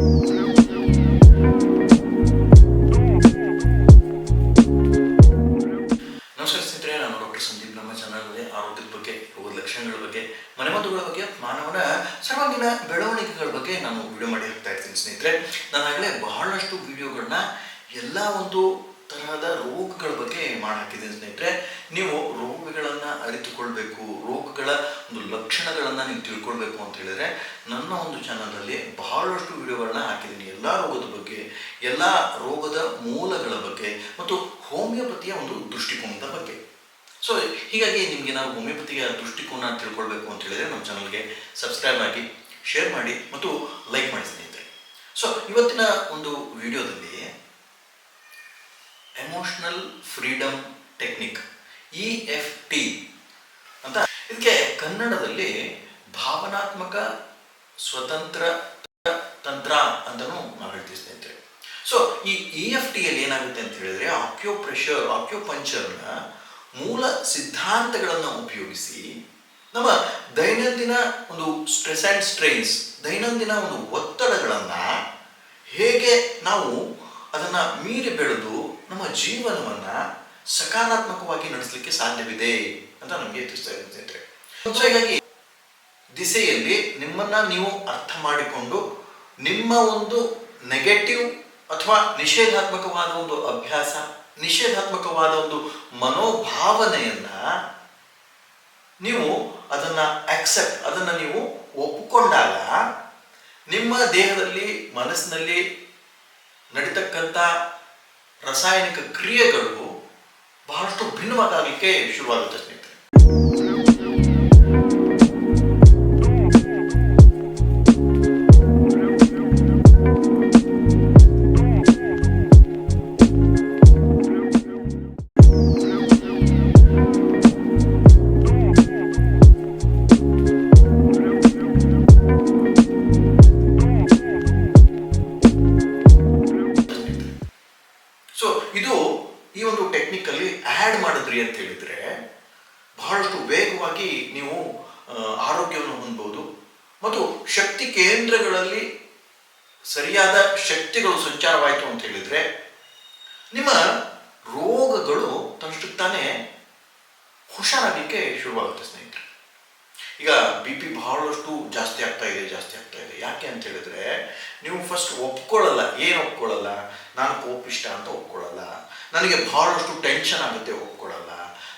ನಮಸ್ಕಾರ ಸ್ನೇಹಿತರೆ, ನಾನು ಡಾಕ್ಟರ್ ಸಂದೀಪ್ ನಮ್ಮ ಚಾನಲ್ನಲ್ಲಿ ಆರೋಗ್ಯದ ಬಗ್ಗೆ, ರೋಗದ ಲಕ್ಷಣಗಳ ಬಗ್ಗೆ ಮನೆಮದ್ದುಗಳ ಬಗ್ಗೆ, ಮಾನವನ ಸರ್ವಾಂಗೀಣ ಬೆಳವಣಿಗೆಗಳ ಬಗ್ಗೆ ನಾನು ವಿಡಿಯೋ ಮಾಡಿ ಹಾಕ್ತಾ ಇರ್ತೀನಿ ಸ್ನೇಹಿತರೆ. ನಾನು ಆಗಲೇ ಬಹಳಷ್ಟು ವಿಡಿಯೋಗಳನ್ನ ಎಲ್ಲ ಒಂದು ತರಹದ ರೋಗಗಳ ಬಗ್ಗೆ ಮಾಡಿ ಸ್ನೇಹಿತರೆ. ನೀವು ರೋಗಗಳನ್ನು ಅರಿತುಕೊಳ್ಬೇಕು, ರೋಗಗಳ ಒಂದು ಲಕ್ಷಣಗಳನ್ನು ನೀವು ತಿಳ್ಕೊಳ್ಬೇಕು ಅಂತ ಹೇಳಿದ್ರೆ ನನ್ನ ಒಂದು ಚಾನಲಲ್ಲಿ ಬಹಳಷ್ಟು ವಿಡಿಯೋಗಳನ್ನ ಹಾಕಿದ್ದೀನಿ. ಎಲ್ಲ ರೋಗದ ಬಗ್ಗೆ, ಎಲ್ಲ ರೋಗದ ಮೂಲಗಳ ಬಗ್ಗೆ ಮತ್ತು ಹೋಮಿಯೋಪತಿಯ ಒಂದು ದೃಷ್ಟಿಕೋನದ ಬಗ್ಗೆ. ಸೊ ಹೀಗಾಗಿ ನಿಮ್ಗೆ ನಾವು ಹೋಮಿಯೋಪತಿಯ ದೃಷ್ಟಿಕೋನ ತಿಳ್ಕೊಳ್ಬೇಕು ಅಂತ ಹೇಳಿದ್ರೆ ನಮ್ಮ ಚಾನಲ್ಗೆ ಸಬ್ಸ್ಕ್ರೈಬ್ ಆಗಿ ಶೇರ್ ಮಾಡಿ ಮತ್ತು ಲೈಕ್ ಮಾಡಿ ಸ್ನೇಹಿತರೆ. ಸೊ ಇವತ್ತಿನ ಒಂದು ವಿಡಿಯೋದಲ್ಲಿ emotional freedom technique E F T ಅಂತ. ಇದಕ್ಕೆ ಕನ್ನಡದಲ್ಲಿ ಭಾವನಾತ್ಮಕ ಸ್ವತಂತ್ರ ತಂತ್ರ ಅಂತಲೂ ನಾವು ಹೇಳ್ತೀವಿ ಸೊ ಈ ಇ ಎಫ್ ಟಿಯಲ್ಲಿ ಏನಾಗುತ್ತೆ ಅಂತ ಹೇಳಿದ್ರೆ ಆಕ್ಯೋ ಪ್ರೆಷರ್ ಆಕ್ಯೋ ಪಂಚರ್ನ ಮೂಲ ಸಿದ್ಧಾಂತಗಳನ್ನು ಉಪಯೋಗಿಸಿ ನಮ್ಮ ದೈನಂದಿನ ಒಂದು ಸ್ಟ್ರೆಸ್ ಆ್ಯಂಡ್ ಸ್ಟ್ರೈನ್ಸ್, ದೈನಂದಿನ ಒಂದು ಒತ್ತಡಗಳನ್ನು ಹೇಗೆ ನಾವು ಅದನ್ನು ಮೀರಿ ಬೆಳೆದು ನಮ್ಮ ಜೀವನವನ್ನು ಸಕಾರಾತ್ಮಕವಾಗಿ ನಡೆಸಲಿಕ್ಕೆ ಸಾಧ್ಯವಿದೆ ಅಂತ ನಮಗೆ ತಿಳಿಸ್ತಾ ಇರುತ್ತೆ ಹೀಗಾಗಿ ದಿಸೆಯಲ್ಲಿ ನಿಮ್ಮನ್ನ ನೀವು ಅರ್ಥ ಮಾಡಿಕೊಂಡು ನಿಮ್ಮ ಒಂದು ನೆಗೆಟಿವ್ ಅಥವಾ ನಿಷೇಧಾತ್ಮಕವಾದ ಒಂದು ಅಭ್ಯಾಸ, ನಿಷೇಧಾತ್ಮಕವಾದ ಒಂದು ಮನೋಭಾವನೆಯನ್ನ ನೀವು ಅದನ್ನ ಅಕ್ಸೆಪ್ಟ್ ಅದನ್ನ ನೀವು ಒಪ್ಪಿಕೊಂಡಾಗ ನಿಮ್ಮ ದೇಹದಲ್ಲಿ, ಮನಸ್ಸಿನಲ್ಲಿ ನಡೀತಕ್ಕಂಥ ರಾಸಾಯನಿಕ ಕ್ರಿಯೆಗಳು ಬಹಳಷ್ಟು ಭಿನ್ನವಾಗಲಿಕ್ಕೆ ಶುರುವಾಗುತ್ತೆ ಸ್ನೇಹಿತರೆ. ಮತ್ತು ಶಕ್ತಿ ಕೇಂದ್ರಗಳಲ್ಲಿ ಸರಿಯಾದ ಶಕ್ತಿಗಳು ಸಂಚಾರವಾಯಿತು ಅಂತ ಹೇಳಿದ್ರೆ, ನಿಮ್ಮ ರೋಗಗಳು ತನ್ನಷ್ಟಕ್ಕೆ ತಾನೇ ಹುಷಾರಾಗಲಿಕ್ಕೆ ಶುರುವಾಗುತ್ತೆ ಸ್ನೇಹಿತರೆ. ಈಗ ಬಿ ಪಿ ಬಹಳಷ್ಟು ಜಾಸ್ತಿ ಆಗ್ತಾ ಇದೆ, ಜಾಸ್ತಿ ಆಗ್ತಾ ಇದೆ. ಯಾಕೆ ಅಂತ ಹೇಳಿದ್ರೆ, ನೀವು ಫಸ್ಟ್ ಒಪ್ಕೊಳ್ಳಲ್ಲ. ಏನು ಒಪ್ಕೊಳ್ಳಲ್ಲ? ನಾನು ಕೋಪಿಷ್ಟ ಅಂತ ಒಪ್ಕೊಳ್ಳಲ್ಲ. ನನಗೆ ಬಹಳಷ್ಟು ಟೆನ್ಷನ್ ಆಗುತ್ತೆ, ಒಪ್ಕೊಳ್ಳಲ್ಲ.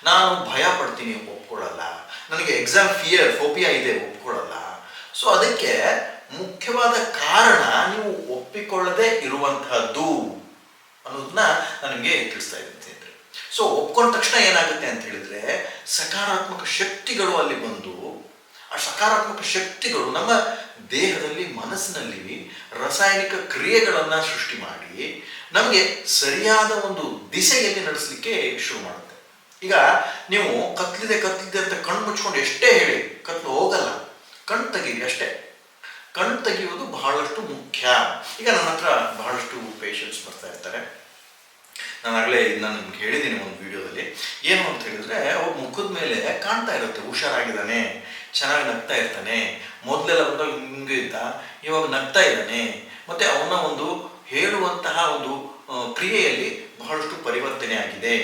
ನಾನು ಭಯ ಪಡ್ತೀನಿ ಒಪ್ಕೊಳ್ಳಲ್ಲ. ನನಗೆ ಎಕ್ಸಾಮ್ ಫಿಯರ್ ಫೋಬಿಯಾ ಇದೆ ಸೊ ಅದಕ್ಕೆ ಮುಖ್ಯವಾದ ಕಾರಣ ನೀವು ಒಪ್ಪಿಕೊಳ್ಳದೆ ಇರುವಂತಹದ್ದು ಅನ್ನೋದನ್ನ ನನಗೆ ನಿಮಗೆ ತಿಳಿಸ್ತಾ ಇದ್ದೀನಿ ಸ್ನೇಹಿತರೆ ಸೊ ಒಪ್ಕೊಂಡ ತಕ್ಷಣ ಏನಾಗುತ್ತೆ ಅಂತ ಹೇಳಿದ್ರೆ, ಸಕಾರಾತ್ಮಕ ಶಕ್ತಿಗಳು ಅಲ್ಲಿ ಬಂದು, ಆ ಸಕಾರಾತ್ಮಕ ಶಕ್ತಿಗಳು ನಮ್ಮ ದೇಹದಲ್ಲಿ, ಮನಸ್ಸಿನಲ್ಲಿ ರಾಸಾಯನಿಕ ಕ್ರಿಯೆಗಳನ್ನು ಸೃಷ್ಟಿ ಮಾಡಿ, ನಮಗೆ ಸರಿಯಾದ ಒಂದು ದಿಸೆಯಲ್ಲಿ ನಡೆಸಲಿಕ್ಕೆ ಶುರು ಮಾಡುತ್ತೆ. ಈಗ ನೀವು ಕತ್ಲಿದೆ ಕತ್ಲಿದೆ ಅಂತ ಕಣ್ಣು ಮುಚ್ಕೊಂಡು ಎಷ್ಟೇ ಹೇಳಿ, ಕತ್ಲು ಹೋಗಲ್ಲ. ಕಣ್ಣು ತೆಗೀರಿ ಅಷ್ಟೇ. ಕಣ್ ತೆಗೆಯುವುದು ಬಹಳಷ್ಟು ಮುಖ್ಯ. ಈಗ ನನ್ನ ಹತ್ರ ಬಹಳಷ್ಟು ಪೇಷಂಟ್ಸ್ ಬರ್ತಾ ಇರ್ತಾರೆ. ನಾನು ಆಗಲೇ ನಾನು ನಿಮ್ಗೆ ಹೇಳಿದ್ದೀನಿ ಒಂದು ವಿಡಿಯೋದಲ್ಲಿ. ಏನು ಅಂತ ಹೇಳಿದ್ರೆ, ಅವ್ರ ಮುಖದ ಮೇಲೆ ಕಾಣ್ತಾ ಇರುತ್ತೆ, ಹುಷಾರಾಗಿದ್ದಾನೆ, ಚೆನ್ನಾಗಿ ನಗ್ತಾ ಇರ್ತಾನೆ, ಮೊದಲೆಲ್ಲ ಬಂದಾಗ ಹಿಂಗೆ ಇದ್ದ, ಇವಾಗ ನಗ್ತಾ ಇದ್ದಾನೆ. ಮತ್ತೆ ಅವನ ಒಂದು ಹೇಳುವಂತಹ ಒಂದು ಕ್ರಿಯೆಯಲ್ಲಿ ಬಹಳಷ್ಟು ಪರಿವರ್ತನೆ ಆಗಿದೆ.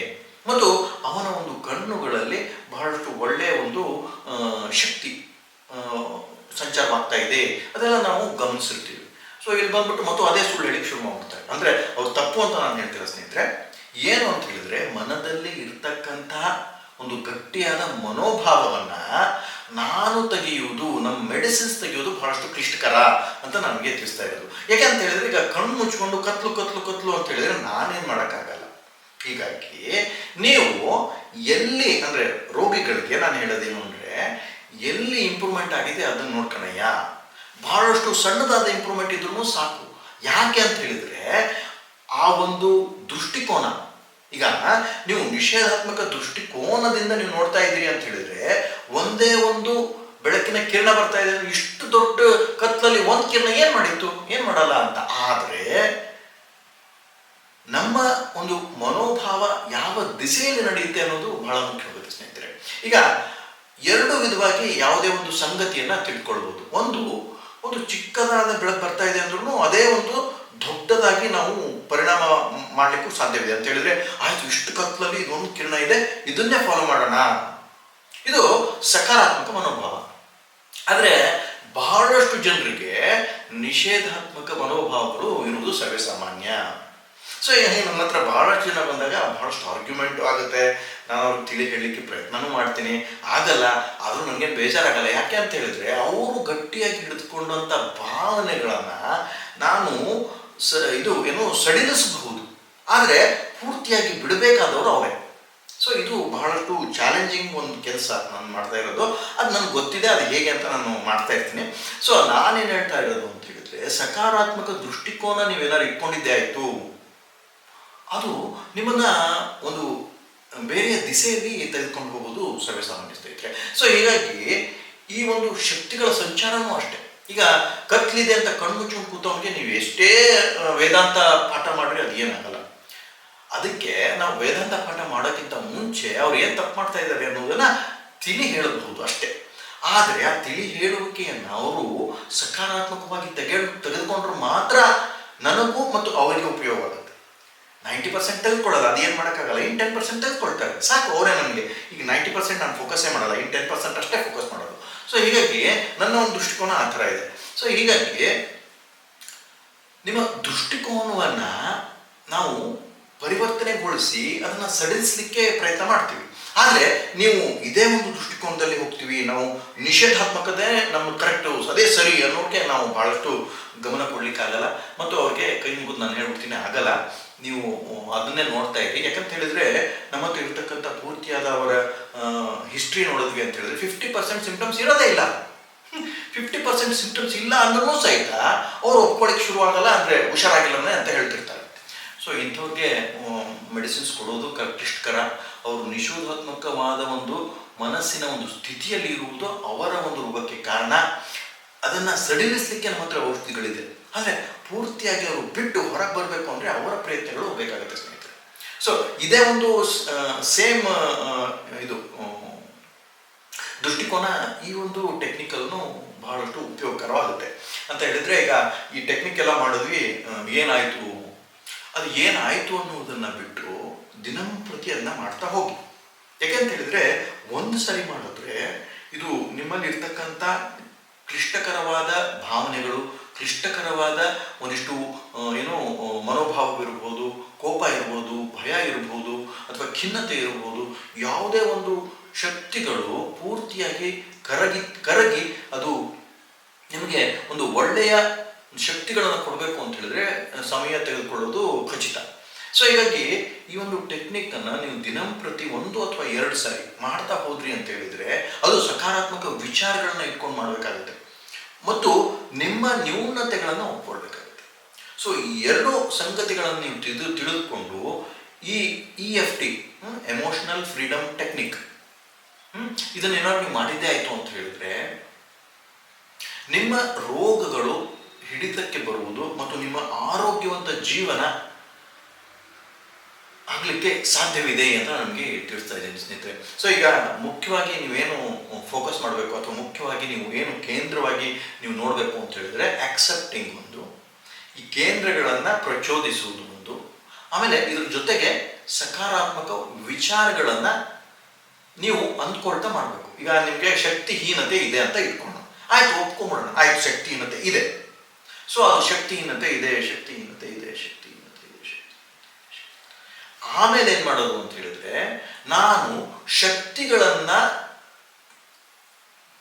ಮತ್ತು ಅವನ ಒಂದು ಕಣ್ಣುಗಳಲ್ಲಿ ಬಹಳಷ್ಟು ಒಳ್ಳೆಯ ಒಂದು ಶಕ್ತಿ. ಸಂಚಾರವಾಗ್ತಾ ಇದೆ. ಅದೆಲ್ಲ ನಾವು ಗಮನಿಸಿರ್ತೀವಿ. ಸೊ ಇಲ್ಲಿ ಬಂದ್ಬಿಟ್ಟು ಮತ್ತು ಅದೇ ಸುಳ್ಳು ಹೇಳಿಕ್ಕೆ ಶುರು ಮಾಡ್ಬಿಡ್ತಾರೆ. ಅಂದ್ರೆ ಅವ್ರು ತಪ್ಪು ಅಂತ ನಾನು ಹೇಳ್ತೀರ ಸ್ನೇಹಿತರೆ, ಏನು ಅಂತ ಹೇಳಿದ್ರೆ ಮನದಲ್ಲಿ ಇರ್ತಕ್ಕಂತಹ ಒಂದು ಗಟ್ಟಿಯಾದ ಮನೋಭಾವವನ್ನ ನಾನು ತೆಗೆಯುವುದು, ನಮ್ಮ ಮೆಡಿಸಿನ್ಸ್ ತೆಗೆಯುವುದು ಬಹಳಷ್ಟು ಕ್ಲಿಷ್ಟಕರ ಅಂತ ನಮಗೆ ತಿಳಿಸ್ತಾ ಇರೋದು. ಯಾಕೆ ಅಂತ ಹೇಳಿದ್ರೆ ಈಗ ಕಣ್ಣು ಮುಚ್ಕೊಂಡು ಕತ್ಲು ಕತ್ಲು ಕತ್ಲು ಅಂತ ಹೇಳಿದ್ರೆ ನಾನೇನ್ ಮಾಡೋಕ್ಕಾಗಲ್ಲ. ಹೀಗಾಗಿ ನೀವು ಎಲ್ಲಿ, ಅಂದ್ರೆ ರೋಗಿಗಳಿಗೆ ನಾನು ಹೇಳೋದೇನು ಅಂದ್ರೆ ಎಲ್ಲಿ ಇಂಪ್ರೂವ್ಮೆಂಟ್ ಆಗಿದೆ ಅದನ್ನ ನೋಡ್ಕೊಳಯ್ಯ ಬಹಳಷ್ಟು ಸಣ್ಣದಾದ ಇಂಪ್ರೂವ್ಮೆಂಟ್ ಇದ್ರೂ ಸಾಕು. ಯಾಕೆ ಅಂತ ಹೇಳಿದ್ರೆ, ಆ ಒಂದು ದೃಷ್ಟಿಕೋನ, ಈಗ ನೀವು ನಿಷೇಧಾತ್ಮಕ ದೃಷ್ಟಿಕೋನದಿಂದ ನೀವು ನೋಡ್ತಾ ಇದ್ದೀರಿ ಅಂತ ಹೇಳಿದ್ರೆ, ಒಂದೇ ಒಂದು ಬೆಳಕಿನ ಕಿರಣ ಬರ್ತಾ ಇದೆ, ಇಷ್ಟು ದೊಡ್ಡ ಕತ್ತಲಲ್ಲಿ ಒಂದು ಕಿರಣ ಏನು ಮಾಡಿತ್ತು? ಏನು ಮಾಡಲ್ಲ ಅಂತ. ಆದ್ರೆ, ನಮ್ಮ ಒಂದು ಮನೋಭಾವ ಯಾವ ದಿಸೆಯಲ್ಲಿ ನಡೆಯುತ್ತೆ ಅನ್ನೋದು ಬಹಳ ಮುಖ್ಯವಾಗುತ್ತೆ ಸ್ನೇಹಿತರೆ ಈಗ ಎರಡು ವಿಧವಾಗಿ ಯಾವುದೇ ಒಂದು ಸಂಗತಿಯನ್ನ ತಿಳ್ಕೊಳ್ಬಹುದು ಒಂದು ಒಂದು ಚಿಕ್ಕದಾದ ಬೆಳಕು ಬರ್ತಾ ಇದೆ ಅಂದ್ರೂ ಅದೇ ಒಂದು ದೊಡ್ಡದಾಗಿ ನಾವು ಪರಿಣಾಮ ಮಾಡಲಿಕ್ಕೂ ಸಾಧ್ಯವಿದೆ. ಅಂತ ಹೇಳಿದ್ರೆ, ಆಯ್ತು, ಇಷ್ಟು ಕತ್ಲಲ್ಲಿ ಇದೊಂದು ಕಿರಣ ಇದೆ, ಇದನ್ನೇ ಫಾಲೋ ಮಾಡೋಣ. ಇದು ಸಕಾರಾತ್ಮಕ ಮನೋಭಾವ. ಆದರೆ, ಬಹಳಷ್ಟು ಜನರಿಗೆ ನಿಷೇಧಾತ್ಮಕ ಮನೋಭಾವಗಳು ಇರುವುದು ಸರ್ವೇ ಸಾಮಾನ್ಯ ಸೊ ಈಗ ನಮ್ಮ ಹತ್ರ ಬಹಳಷ್ಟು ಜನ ಬಂದಾಗ ಬಹಳಷ್ಟು ಆರ್ಗ್ಯುಮೆಂಟು ಆಗುತ್ತೆ. ನಾನು ಅವ್ರಿಗೆ ತಿಳಿ ಹೇಳಲಿಕ್ಕೆ ಪ್ರಯತ್ನನೂ ಮಾಡ್ತೀನಿ. ಆಗಲ್ಲ, ಆದರೂ ನನಗೆ ಬೇಜಾರಾಗಲ್ಲ. ಯಾಕೆ ಅಂತ ಹೇಳಿದ್ರೆ, ಅವರು ಗಟ್ಟಿಯಾಗಿ ಹಿಡಿದುಕೊಂಡಂಥ ಭಾವನೆಗಳನ್ನು ನಾನು ಸ, ಇದು ಏನು ಸಡಿಲಿಸಬಹುದು. ಆದರೆ ಪೂರ್ತಿಯಾಗಿ ಬಿಡಬೇಕಾದವರು ಅವೇ ಸೊ ಇದು ಬಹಳಷ್ಟು ಚಾಲೆಂಜಿಂಗ್ ಒಂದು ಕೆಲಸ ನಾನು ಮಾಡ್ತಾ ಇರೋದು. ಅದು ನನಗೆ ಗೊತ್ತಿದೆ, ಅದು ಹೇಗೆ ಅಂತ ನಾನು ಮಾಡ್ತಾ ಇರ್ತೀನಿ. ಸೊ ನಾನೇನು ಹೇಳ್ತಾ ಇರೋದು ಅಂತ ಹೇಳಿದ್ರೆ, ಸಕಾರಾತ್ಮಕ ದೃಷ್ಟಿಕೋನ ನೀವೇನಾದ್ರು ಇಟ್ಕೊಂಡಿದ್ದೆ ಆಯಿತು. ಅದು ನಿಮ್ಮನ್ನ ಒಂದು ಬೇರೆ ದಿಸೆಯಲ್ಲಿ ತೆಗೆದುಕೊಂಡು ಹೋಗೋದು ಸರ್ವೇಸಾಮಾನ್ಯ ಸ್ನೇಹಿತರೆ. ಸೊ ಹೀಗಾಗಿ ಈ ಒಂದು ಶಕ್ತಿಗಳ ಸಂಚಾರನೂ ಅಷ್ಟೇ. ಈಗ ಕತ್ಲಿದೆ ಅಂತ ಕಣ್ಣು ಕಣ್ಮುಚ್ಕೊಂಡು ಕೂತವನಿಗೆ ನೀವು ಎಷ್ಟೇ ವೇದಾಂತ ಪಾಠ ಮಾಡ್ರಿ ಅದು ಏನಾಗಲ್ಲ. ಅದಕ್ಕೆ ನಾವು ವೇದಾಂತ ಪಾಠ ಮಾಡೋಕ್ಕಿಂತ ಮುಂಚೆ ಅವ್ರು ಏನು ತಪ್ಪು ಮಾಡ್ತಾ ಇದ್ದಾರೆ ಅನ್ನೋದನ್ನ ತಿಳಿ ಹೇಳಬಹುದು ಅಷ್ಟೇ. ಆದರೆ ಆ ತಿಳಿ ಹೇಳುವಿಕೆಯನ್ನು ಅವರು ಸಕಾರಾತ್ಮಕವಾಗಿ ತೆಗೆ ತೆಗೆದುಕೊಂಡ್ರೆ ಮಾತ್ರ ನನಗೂ ಮತ್ತು ಅವರಿಗೆ ಉಪಯೋಗ ಆಗುತ್ತೆ ನೈಂಟಿ ಪರ್ಸೆಂಟ್ ತೆಗೆದುಕೊಳ್ಳಲ್ಲ ಅದೇನು ಮಾಡೋಕ್ಕಾಗಲ್ಲ. ಇನ್ನು ಟೆನ್ ಪರ್ಸೆಂಟ್ ತೆಗೆದುಕೊಳ್ತಾರೆ. ಸಾಕು, ಅವರೇ ನನಗೆ ಈಗ ನೈಂಟಿ ಪರ್ಸೆಂಟ್ ನಾನು ಫೋಕಸೇ ಮಾಡಲ್ಲ. ಇನ್ನು ಟೆನ್ ಪರ್ಸೆಂಟ್ ಅಷ್ಟೇ ಫೋಕಸ್ ಮಾಡೋದು. ಸೊ ಹೀಗಾಗಿ ನನ್ನ ಒಂದು ದೃಷ್ಟಿಕೋನ ಆ ಥರ ಇದೆ. ಸೊ ಹೀಗಾಗಿ ನಿಮ್ಮ ದೃಷ್ಟಿಕೋನವನ್ನು ನಾವು ಪರಿವರ್ತನೆಗೊಳಿಸಿ ಅದನ್ನು ಸಡಿಲಿಸಲಿಕ್ಕೆ ಪ್ರಯತ್ನ ಮಾಡ್ತೀವಿ. ಆದರೆ, ನೀವು ಇದೇ ಒಂದು ದೃಷ್ಟಿಕೋನದಲ್ಲಿ ಹೋಗ್ತೀವಿ. ನಾವು ನಿಷೇಧಾತ್ಮಕತೆ ನಮ್ಮ ಕರೆಕ್ಟು ಅದೇ ಸರಿ ಅನ್ನೋಕ್ಕೆ ನಾವು ಭಾಳಷ್ಟು ಗಮನ ಕೊಡಲಿಕ್ಕಾಗಲ್ಲ. ಮತ್ತು ಅವ್ರಿಗೆ ಕೈ ಮುಗಿದು ನಾನು ಹೇಳ್ಬಿಡ್ತೀನಿ, ಆಗಲ್ಲ. ನೀವು ಅದನ್ನೇ ನೋಡ್ತಾ ಇರಿ. ಯಾಕಂತ ಹೇಳಿದ್ರೆ ನಮ್ಮ ಹತ್ರ ಇರ್ತಕ್ಕಂಥ ಪೂರ್ತಿಯಾದ ಅವರ ಹಿಸ್ಟ್ರಿ ನೋಡಿದ್ವಿ ಅಂತ ಹೇಳಿದ್ರೆ ಫಿಫ್ಟಿ ಪರ್ಸೆಂಟ್ ಸಿಂಪ್ಟಮ್ಸ್ ಇರೋದೇ ಇಲ್ಲ. ಫಿಫ್ಟಿ ಪರ್ಸೆಂಟ್ ಸಿಂಪ್ಟಮ್ಸ್ ಇಲ್ಲ ಅಂದ್ರೂ ಸಹಿತ ಅವ್ರು ಶುರು ಆಗಲ್ಲ ಅಂದರೆ ಹುಷಾರಾಗಿಲ್ಲ ಅಂತ ಹೇಳ್ತಿರ್ತಾರೆ. ಸೊ ಇಂಥವ್ರಿಗೆ ಮೆಡಿಸಿನ್ಸ್ ಕೊಡೋದು ಕ ಕ್ಲಿಷ್ಟಕರ ಅವರು ನಿಷೇಧಾತ್ಮಕವಾದ ಒಂದು ಮನಸ್ಸಿನ ಒಂದು ಸ್ಥಿತಿಯಲ್ಲಿ ಇರುವುದು ಅವರ ಒಂದು ರೋಗಕ್ಕೆ ಕಾರಣ. ಅದನ್ನು ಸಡಿಲಿಸಲಿಕ್ಕೆ ನಮ್ಮ ಹತ್ರ ಔಷಧಿಗಳಿದೆ. ಆದರೆ ಪೂರ್ತಿಯಾಗಿ ಅವರು ಬಿಟ್ಟು ಹೊರಗೆ ಬರಬೇಕು ಅಂದರೆ ಅವರ ಪ್ರಯತ್ನಗಳು ಬೇಕಾಗುತ್ತೆ ಸ್ನೇಹಿತರೆ. ಸೊ ಇದೇ ಒಂದು ಸೇಮ್ ಇದು ದೃಷ್ಟಿಕೋನ ಈ ಒಂದು ಟೆಕ್ನಿಕಲ್ನು ಬಹಳಷ್ಟು ಉಪಯೋಗಕರವಾಗುತ್ತೆ. ಅಂತ ಹೇಳಿದ್ರೆ ಈಗ ಈ ಟೆಕ್ನಿಕ್ ಎಲ್ಲ ಮಾಡಿದ್ವಿ ಏನಾಯಿತು? ಅದು ಏನಾಯ್ತು ಅನ್ನೋದನ್ನು ಬಿಟ್ಟು ದಿನಂಪ್ರತಿ ಅದನ್ನ ಮಾಡ್ತಾ ಹೋಗಿ. ಯಾಕೆಂತ ಹೇಳಿದ್ರೆ ಒಂದು ಸರಿ ಮಾಡಿದ್ರೆ ಇದು ನಿಮ್ಮಲ್ಲಿ ಇರ್ತಕ್ಕಂಥ ಕ್ಲಿಷ್ಟಕರವಾದ ಭಾವನೆಗಳು ಕ್ಲಿಷ್ಟಕರವಾದ ಒಂದಿಷ್ಟು ಏನು ಮನೋಭಾವವಿರ್ಬೋದು ಕೋಪ ಇರ್ಬೋದು, ಭಯ ಇರ್ಬೋದು, ಅಥವಾ ಖಿನ್ನತೆ ಇರ್ಬೋದು, ಯಾವುದೇ ಒಂದು ಶಕ್ತಿಗಳು ಪೂರ್ತಿಯಾಗಿ ಕರಗಿ ಕರಗಿ ಅದು ನಿಮಗೆ ಒಂದು ಒಳ್ಳೆಯ ಶಕ್ತಿಗಳನ್ನು ಕೊಡಬೇಕು ಅಂತ ಹೇಳಿದ್ರೆ, ಸಮಯ ತೆಗೆದುಕೊಳ್ಳೋದು ಖಚಿತ. ಸೊ ಹೀಗಾಗಿ ಈ ಒಂದು ಟೆಕ್ನಿಕ್ ಅನ್ನ ನೀವು ದಿನಂಪ್ರತಿ ಒಂದು ಅಥವಾ ಎರಡು ಸಾರಿ ಮಾಡ್ತಾ ಹೋದ್ರಿ ಅಂತ ಹೇಳಿದ್ರೆ ಅದು ಸಕಾರಾತ್ಮಕ ವಿಚಾರಗಳನ್ನ ಇಟ್ಕೊಂಡು ಮಾಡಬೇಕಾಗುತ್ತೆ. ಮತ್ತು ನಿಮ್ಮ ನ್ಯೂನತೆಗಳನ್ನು ಒಪ್ಕೊಳ್ಬೇಕಾಗುತ್ತೆ. ಸೊ ಈ ಎರಡು ಸಂಗತಿಗಳನ್ನು ನೀವು ತಿಳಿದು, ತಿಳಿದುಕೊಂಡು ಈ E F T emotional freedom technique ಇದನ್ನೇನಾದ್ರು ನೀವು ಮಾಡಿದ್ದೇ ಆಯಿತು ಅಂತ ಹೇಳಿದ್ರೆ, ನಿಮ್ಮ ರೋಗಗಳು ಹಿಡಿತಕ್ಕೆ ಬರುವುದು ಮತ್ತು ನಿಮ್ಮ ಆರೋಗ್ಯವಂತ ಜೀವನ ಆಗಲಿಕ್ಕೆ ಸಾಧ್ಯವಿದೆ ಅಂತ ನಮಗೆ ತಿಳಿಸ್ತಾ ಇದ್ದೀನಿ ಸ್ನೇಹಿತರೆ. ಸೊ ಈಗ ಮುಖ್ಯವಾಗಿ ನೀವೇನು ಫೋಕಸ್ ಮಾಡಬೇಕು ಅಥವಾ ಮುಖ್ಯವಾಗಿ ನೀವು ಏನು ಕೇಂದ್ರವಾಗಿ ನೀವು ನೋಡಬೇಕು ಅಂತ ಹೇಳಿದ್ರೆ ಆಕ್ಸೆಪ್ಟಿಂಗ್ ಒಂದು, ಈ ಕೇಂದ್ರಗಳನ್ನು ಪ್ರಚೋದಿಸುವುದು ಒಂದು, ಆಮೇಲೆ ಇದ್ರ ಜೊತೆಗೆ ಸಕಾರಾತ್ಮಕ ವಿಚಾರಗಳನ್ನು ನೀವು ಅಂದ್ಕೊಳ್ತಾ ಮಾಡಬೇಕು. ಈಗ ನಿಮಗೆ ಶಕ್ತಿಹೀನತೆ ಇದೆ ಅಂತ ಇಟ್ಕೊಂಡು ಆಯ್ತು ಒಪ್ಕೊಂಬಿಡೋಣ ಆಯ್ತು, ಶಕ್ತಿಹೀನತೆ ಇದೆ. ಸೊ ಅದು ಶಕ್ತಿಹೀನತೆ ಇದೆ ಶಕ್ತಿಹೀನತೆ ಇದೆ ಶಕ್ತಿಹೀನತೆ ಇದೆ, ಶಕ್ತಿ ಆಮೇಲೆ ಏನು ಮಾಡೋದು ಅಂತ ಹೇಳಿದ್ರೆ, ನಾನು ಶಕ್ತಿಗಳನ್ನ,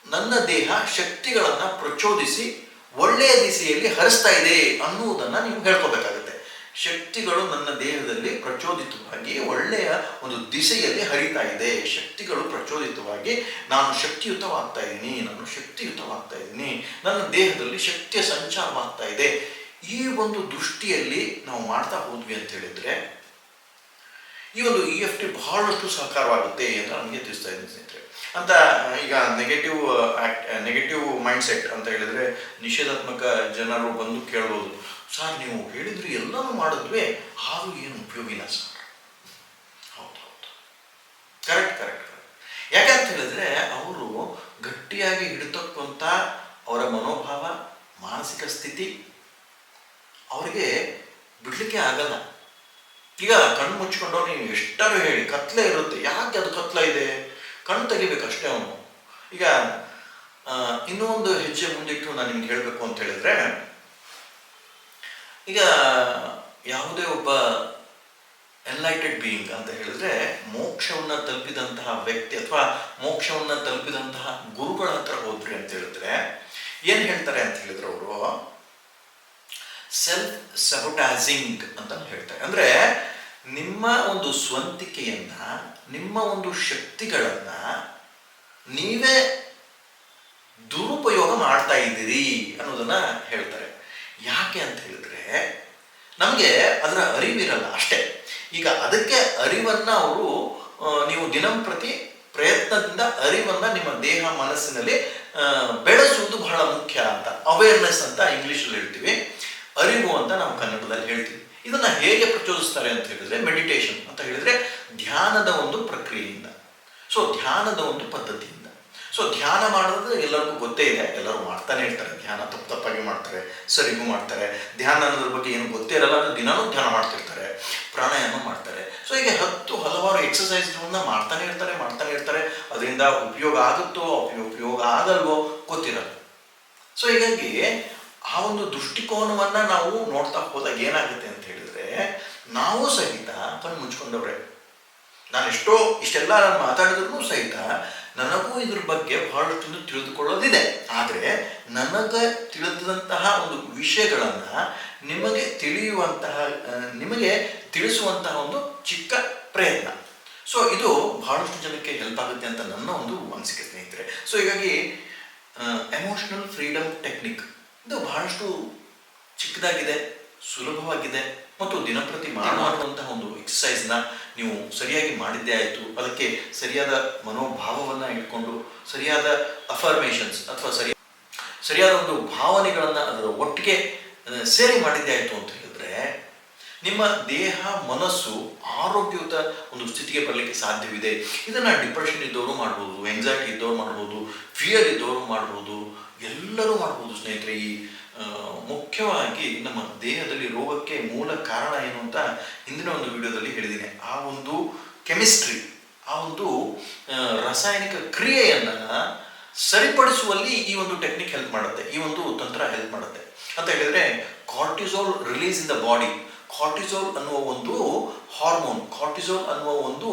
ನನ್ನ ದೇಹ ಶಕ್ತಿಗಳನ್ನ ಪ್ರಚೋದಿಸಿ ಒಳ್ಳೆಯ ದಿಸೆಯಲ್ಲಿ ಹರಿಸ್ತಾ ಇದೆ ಅನ್ನುವುದನ್ನ ನೀವು ಹೇಳ್ಕೋಬೇಕಾಗುತ್ತೆ. ಶಕ್ತಿಗಳು ನನ್ನ ದೇಹದಲ್ಲಿ ಪ್ರಚೋದಿತವಾಗಿ ಒಳ್ಳೆಯ ಒಂದು ದಿಸೆಯಲ್ಲಿ ಹರಿತಾ ಇದೆ. ಶಕ್ತಿಗಳು ಪ್ರಚೋದಿತವಾಗಿ, ನಾನು ಶಕ್ತಿಯುತವಾಗ್ತಾ ಇದ್ದೀನಿ ನಾನು ಶಕ್ತಿಯುತವಾಗ್ತಾ ಇದ್ದೀನಿ ನನ್ನ ದೇಹದಲ್ಲಿ ಶಕ್ತಿಯ ಸಂಚಾರವಾಗ್ತಾ ಇದೆ. ಈ ಒಂದು ದೃಷ್ಟಿಯಲ್ಲಿ ನಾವು ಮಾಡ್ತಾ ಹೋದ್ವಿ ಅಂತ ಹೇಳಿದ್ರೆ ಈ ಒಂದು ಇ ಎಫ್ ಟಿ ಬಹಳಷ್ಟು ಸಹಕಾರವಾಗುತ್ತೆ ಅಂತ ನನಗೆ ತಿಳಿಸ್ತಾ ಇದ್ದೀನಿ ಸ್ನೇಹಿತರೆ. ಅಂತ ಈಗ ನೆಗೆಟಿವ್ ನೆಗೆಟಿವ್ ಮೈಂಡ್ ಸೆಟ್ ಅಂತ ಹೇಳಿದ್ರೆ ನಿಷೇಧಾತ್ಮಕ ಜನರು ಬಂದು ಕೇಳ್ಬೋದು. ಸರ್, ನೀವು ಹೇಳಿದ್ರಿ ಎಲ್ಲನೂ ಮಾಡಿದ್ವಿ ಆದರೂ ಏನು ಉಪಯೋಗ ಇಲ್ಲ ಸರ್. ಹೌದು ಹೌದು. ಕರೆಕ್ಟ್ ಕರೆಕ್ಟ್ ಕರೆಕ್ಟ್ ಯಾಕಂತ ಹೇಳಿದ್ರೆ ಅವರು ಗಟ್ಟಿಯಾಗಿ ಹಿಡಿತಕ್ಕಂಥ ಅವರ ಮನೋಭಾವ, ಮಾನಸಿಕ ಸ್ಥಿತಿ, ಅವರಿಗೆ ಬಿಡಲಿಕ್ಕೆ ಆಗಲ್ಲ. ಈಗ ಕಣ್ಣು ಮುಚ್ಕೊಂಡು ನೀವು ಎಷ್ಟಾರು ಹೇಳಿ, ಕತ್ಲೆ ಇರುತ್ತೆ, ಯಾಕೆ ಅದು ಕತ್ಲ ಇದೆ? ಕಣ್ಣು ತೆಗಿಬೇಕಷ್ಟೇ ಅವನು. ಈಗ ಇನ್ನೊಂದು ಇನ್ನೂ ಒಂದು ಹೆಜ್ಜೆ ಮುಂದಿಟ್ಟು ನಾನು ನಿಮ್ಗೆ ಹೇಳಬೇಕು ಅಂತ ಹೇಳಿದ್ರೆ, ಈಗ ಯಾವುದೇ ಒಬ್ಬ ಎನ್ಲೈಟೆಡ್ ಬೀಯಿಂಗ್ ಅಂತ ಹೇಳಿದ್ರೆ, ಮೋಕ್ಷವನ್ನ ತಲುಪಿದಂತಹ ವ್ಯಕ್ತಿ ಅಥವಾ ಮೋಕ್ಷವನ್ನ ತಲುಪಿದಂತಹ ಗುರುಗಳ ಹತ್ರ ಹೋದ್ರಿ ಅಂತ ಹೇಳಿದ್ರೆ, ಏನ್ ಹೇಳ್ತಾರೆ ಅಂತ ಹೇಳಿದ್ರೆ ಅವರು? ಸೆಲ್ಫ್ ಸಬೊಟೈಸಿಂಗ್ ಅಂತ ಹೇಳ್ತಾರೆ. ಅಂದ್ರೆ ನಿಮ್ಮ ಒಂದು ಸ್ವಂತಿಕೆಯನ್ನ, ನಿಮ್ಮ ಒಂದು ಶಕ್ತಿಗಳನ್ನ ನೀವೇ ದುರುಪಯೋಗ ಮಾಡ್ತಾ ಇದ್ದೀರಿ ಅನ್ನೋದನ್ನ ಹೇಳ್ತಾರೆ. ಯಾಕೆ ಅಂತ ಹೇಳಿದ್ರೆ, ನಮಗೆ ಅದರ ಅರಿವಿರಲ್ಲ ಅಷ್ಟೇ. ಈಗ ಅದಕ್ಕೆ ಅರಿವನ್ನ ಅವರು ನೀವು ದಿನಂಪ್ರತಿ ಪ್ರಯತ್ನದಿಂದ ಅರಿವನ್ನ ನಿಮ್ಮ ದೇಹ ಮನಸ್ಸಿನಲ್ಲಿ ಬೆಳೆಸುವುದು ಬಹಳ ಮುಖ್ಯ ಅಂತ. ಅವೇರ್ನೆಸ್ ಅಂತ ಇಂಗ್ಲಿಷಲ್ಲಿ ಹೇಳ್ತೀವಿ. ಅರಿವು ಅಂತ ನಾವು ಕನ್ನಡದಲ್ಲಿ ಹೇಳ್ತೀವಿ. ಇದನ್ನ ಹೇಗೆ ಪ್ರಚೋದಿಸ್ತಾರೆ ಅಂತ ಹೇಳಿದ್ರೆ ಮೆಡಿಟೇಷನ್ ಅಂತ ಹೇಳಿದ್ರೆ ಧ್ಯಾನದ ಒಂದು ಪ್ರಕ್ರಿಯೆಯಿಂದ. ಸೊ ಧ್ಯಾನದ ಒಂದು ಪದ್ಧತಿಯಿಂದ. ಸೊ ಧ್ಯಾನ ಮಾಡೋದು ಎಲ್ಲರಿಗೂ ಗೊತ್ತೇ ಇದೆ. ಎಲ್ಲರೂ ಮಾಡ್ತಾನೆ ಇರ್ತಾರೆ. ಧ್ಯಾನ ತಪ್ಪು ತಪ್ಪಾಗಿ ಮಾಡ್ತಾರೆ, ಸರಿಗೂ ಮಾಡ್ತಾರೆ. ಧ್ಯಾನ ಅನ್ನೋದ್ರ ಬಗ್ಗೆ ಏನು ಗೊತ್ತೇ ಇರಲ್ಲ. ದಿನಾನೂ ಧ್ಯಾನ ಮಾಡ್ತಿರ್ತಾರೆ. ಪ್ರಾಣಾಯಾಮ ಮಾಡ್ತಾರೆ. ಸೊ ಹೀಗೆ ಹತ್ತು ಹಲವಾರು ಎಕ್ಸಸೈಸ್ಗಳನ್ನ ಮಾಡ್ತಾನೆ ಇರ್ತಾರೆ ಮಾಡ್ತಾನೆ ಇರ್ತಾರೆ. ಅದರಿಂದ ಉಪಯೋಗ ಆಗುತ್ತೋ ಉಪಯೋಗ ಆಗಲ್ವೋ ಗೊತ್ತಿರಲ್ಲ. ಸೊ ಹೀಗಾಗಿ ಆ ಒಂದು ದೃಷ್ಟಿಕೋನವನ್ನ ನಾವು ನೋಡ್ತಾ ಹೋದಾಗ ಏನಾಗುತ್ತೆ ಅಂತ ಹೇಳಿದ್ರೆ, ನಾವು ಸಹಿತ ಕಣ್ಣು ಮುಚ್ಕೊಂಡವ್ರೆ, ನಾನು ಎಷ್ಟೋ ಇಷ್ಟೆಲ್ಲ ನಾನು ಮಾತಾಡಿದ್ರು ಸಹಿತ ನನಗೂ ಇದ್ರ ಬಗ್ಗೆ ಬಹಳಷ್ಟು ತಿಳಿದುಕೊಳ್ಳೋದಿದೆ. ಆದರೆ ನನಗೆ ತಿಳಿದಂತಹ ಒಂದು ವಿಷಯಗಳನ್ನು ನಿಮಗೆ ತಿಳಿಯುವಂತಹ ನಿಮಗೆ ತಿಳಿಸುವಂತಹ ಒಂದು ಚಿಕ್ಕ ಪ್ರಯತ್ನ. ಸೊ ಇದು ಬಹಳಷ್ಟು ಜನಕ್ಕೆ ಹೆಲ್ಪ್ ಆಗುತ್ತೆ ಅಂತ ನನ್ನ ಒಂದು ಅನಿಸಿಕೆ ಸ್ನೇಹಿತರೆ. ಸೊ ಹೀಗಾಗಿ ಎಮೋಷನಲ್ ಫ್ರೀಡಮ್ ಟೆಕ್ನಿಕ್ ಇದು ಬಹಳಷ್ಟು ಚಿಕ್ಕದಾಗಿದೆ, ಸುಲಭವಾಗಿದೆ ಮತ್ತು ದಿನಪ್ರತಿ ಮಾಡುವಂತಹ ಒಂದು ಎಕ್ಸಸೈಸ್ನ ನೀವು ಸರಿಯಾಗಿ ಮಾಡಿದ್ದೇ ಆಯಿತು. ಅದಕ್ಕೆ ಸರಿಯಾದ ಮನೋಭಾವವನ್ನು ಇಟ್ಕೊಂಡು, ಸರಿಯಾದ ಅಫರ್ಮೇಷನ್ಸ್ ಅಥವಾ ಸರಿ, ಸರಿಯಾದ ಒಂದು ಭಾವನೆಗಳನ್ನು ಅದರ ಒಟ್ಟಿಗೆ ಸೇರಿ ಮಾಡಿದ್ದೇ ಆಯಿತು ಅಂತ ಹೇಳಿದ್ರೆ ನಿಮ್ಮ ದೇಹ, ಮನಸ್ಸು ಆರೋಗ್ಯಯುತ ಒಂದು ಸ್ಥಿತಿಗೆ ಬರಲಿಕ್ಕೆ ಸಾಧ್ಯವಿದೆ. ಇದನ್ನು ಡಿಪ್ರೆಷನ್ ಇದ್ದವರು ಮಾಡ್ಬೋದು ಎಂಗ್ಸೈಟಿ ಇದ್ದವರು ಮಾಡ್ಬೋದು ಫಿಯರ್ ಇದ್ದವರು ಮಾಡ್ಬೋದು, ಎಲ್ಲರೂ ಮಾಡ್ಬೋದು ಸ್ನೇಹಿತರೆ. ಈ ಮುಖ್ಯವಾಗಿ ನಮ್ಮ ದೇಹದಲ್ಲಿ ರೋಗಕ್ಕೆ ಮೂಲ ಕಾರಣ ಏನು ಅಂತ ಹಿಂದಿನ ಒಂದು ವಿಡಿಯೋದಲ್ಲಿ ಹೇಳಿದ್ದೀನಿ. ಆ ಒಂದು ಕೆಮಿಸ್ಟ್ರಿ ಆ ಒಂದು ರಾಸಾಯನಿಕ ಕ್ರಿಯೆಯನ್ನು ಸರಿಪಡಿಸುವಲ್ಲಿ ಈ ಒಂದು ಟೆಕ್ನಿಕ್ ಹೆಲ್ಪ್ ಮಾಡುತ್ತೆ. ಈ ಒಂದು ತಂತ್ರ ಹೆಲ್ಪ್ ಮಾಡುತ್ತೆ. ಅಂತ ಹೇಳಿದ್ರೆ cortisol release in the body cortisol ಅನ್ನುವ ಒಂದು ಹಾರ್ಮೋನ್ ಕಾರ್ಟಿಸೋಲ್ ಅನ್ನುವ ಒಂದು